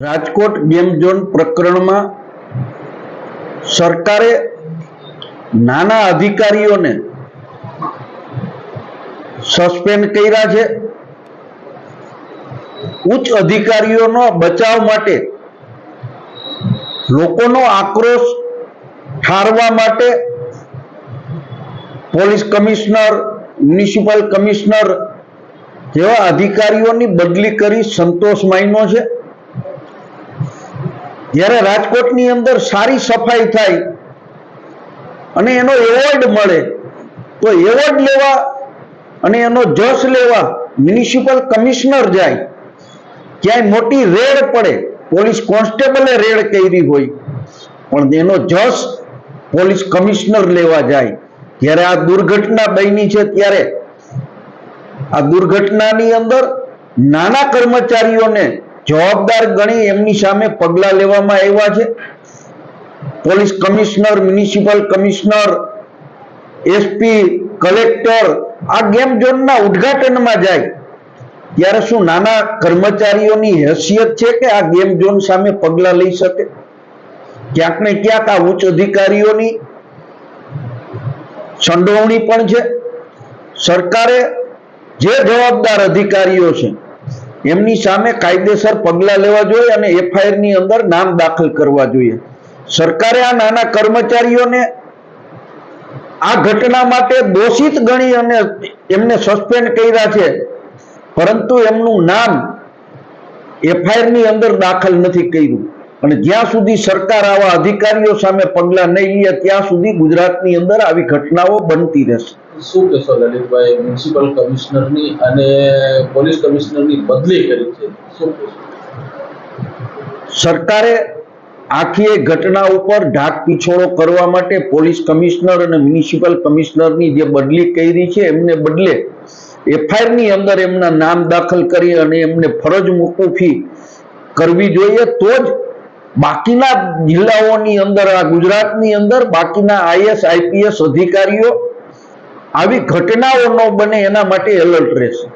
Rajkot game zone પ્રકરણમાં સરકારે નાના અધિકારીઓને સસ્પેન્ડ કર્યા છે. ઉચ્ચ અધિકારીઓનો બચાવ માટે લોકોનો આક્રોશ ઠારવા માટે પોલીસ કમિશનર, મ્યુનિસિપલ કમિશનર જેવા અધિકારીઓની બદલી કરી સંતોષ માન્યો છે. જ્યારે રાજકોટની અંદર સારી સફાઈ થાય અને એનો એવોર્ડ મળે, તો એવોર્ડ લેવા અને એનો જશ લેવા મ્યુનિસિપલ કમિશનર જાય. ક્યાંય મોટી રેડ પડે, પોલીસ કોન્સ્ટેબલે રેડ કરી હોય, પણ એનો જશ પોલીસ કમિશનર લેવા જાય. જ્યારે આ દુર્ઘટના બની છે ત્યારે, આ દુર્ઘટનાની અંદર નાના કર્મચારીઓને જવાબદાર ગણી એમની સામે પગલા લેવામાં આવ્યા છે. Police commissioner, municipal commissioner, SP, collector, આ ગેમ ઝોનના ઉદ્ઘાટનમાં જાય. ત્યારે શું નાના કર્મચારીઓની હેસિયત છે કે આ ગેમ ઝોન સામે પગલા લઈ શકે? ક્યાંક ને ક્યાંક આ ઉચ્ચ અધિકારીઓની સંડોવણી પણ છે. સરકારે જે જવાબદાર અધિકારીઓ છે એમની સામે કાયદેસર પગલા લેવા જોઈએ અને એફઆઈઆરની અંદર નામ દાખલ કરવા જોઈએ. સરકારે આ નાના કર્મચારીઓને આ ઘટના માટે દોષિત ગણી અને એમને સસ્પેન્ડ કર્યા છે. પરંતુ એમનું નામ એફઆઈઆરની અંદર દાખલ નથી કર્યું. અને જ્યાં સુધી સરકાર આવા અધિકારીઓ સામે પગલા નહીં લે, ત્યાં સુધી ગુજરાતની અંદર આવી ઘટનાઓ બનતી રહેશે. શું કહેશો, લલિતભાઈ? મ્યુનિસિપલ કમિશનરની અને પોલીસ કમિશનરની બદલી કરી છે. શું સરકારે આખી એ ઘટના ઉપર ઢાક પીછોડો કરવા માટે પોલીસ કમિશનર અને મ્યુનિસિપલ કમિશનરની જે બદલી કરી છે, એમને બદલે એફઆઈઆરની અંદર એમના નામ દાખલ કરી અને એમને ફરજ મોકૂફી કરવી જોઈએ, તો જ બાકીના જિલ્લાઓની અંદર, આ ગુજરાતની અંદર બાકીના આઈએસ આઈપીએસ અધિકારીઓ આવી ઘટનાઓ ન બને એના માટે એલર્ટ રહેશે.